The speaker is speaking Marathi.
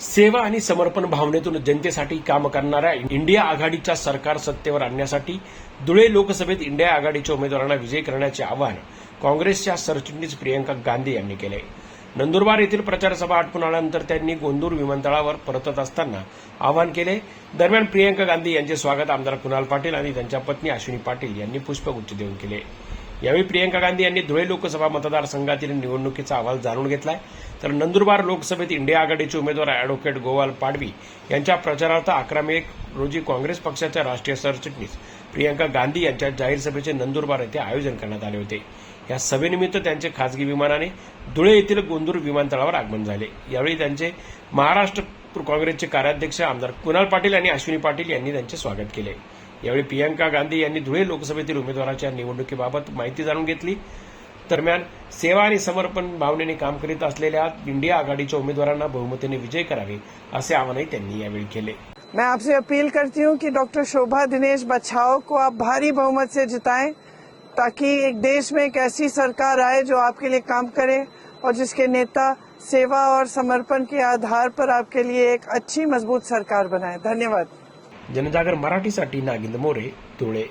सेवा आणि समर्पण भावनेतून जनतेसाठी काम करणाऱ्या इंडिया आघाडीच्या सरकार सत्तेवर आणण्यासाठी धुळे लोकसभेत इंडिया आघाडीच्या उमेदवारांना विजयी करण्याचे आवाहन काँग्रेसच्या सरचिटणीस प्रियंका गांधी यांनी केले. नंदुरबार येथील प्रचारसभा आटपून आल्यानंतर त्यांनी गोंदूर विमानतळावर परतत असताना आवाहन केले. दरम्यान प्रियंका गांधी यांचे स्वागत आमदार कुणाल पाटील आणि त्यांच्या पत्नी अश्विनी पाटील यांनी पुष्पगुच्छ देऊन केले. यावेळी प्रियंका गांधी यांनी धुळे लोकसभा मतदारसंघातील निवडणुकीचा अहवाल जाणून घेतलाय. तर नंदुरबार लोकसभेत इंडिया आघाडीचे उमेदवार अॅडव्होकेट गोवाल पाडवी यांच्या प्रचारार्थ अकरा मे रोजी काँग्रेस पक्षाच्या राष्ट्रीय सरचिटणीस प्रियंका गांधी यांच्या जाहीर सभेचे नंदुरबार येथे आयोजन करण्यात आले होते. या सभेनिमित्त त्यांचे खासगी विमानाने धुळे येथील गोंदूर विमानतळावर आगमन झाले. यावेळी त्यांचे महाराष्ट्र काँग्रेसचे कार्याध्यक्ष आमदार कुणाल पाटील आणि अश्विनी पाटील यांनी त्यांचे स्वागत केले. यावेळी प्रियंका गांधी यांनी धुळे लोकसभेतील उमेदवाराच्या निवडणुकीबाबत माहिती जाणून सेवा समर्पण भावनेने काम करीत इंडिया आघाडीच्या उमेदवारांना बहुमतीने विजय करावे यावेळी केले. मैं आपसे अपील करती हूँ कि डॉक्टर शोभा दिनेश बछाओ को आप भारी बहुमत से जिताएँ, ताकि एक देश में एक ऐसी सरकार आए जो आपके लिए काम करे और जिसके नेता सेवा और समर्पण के आधार पर आपके लिए एक अच्छी, मज़बूत सरकार बनाए। धन्यवाद। जनजागर मराठीसाठी नागिंद मोरे धुळे.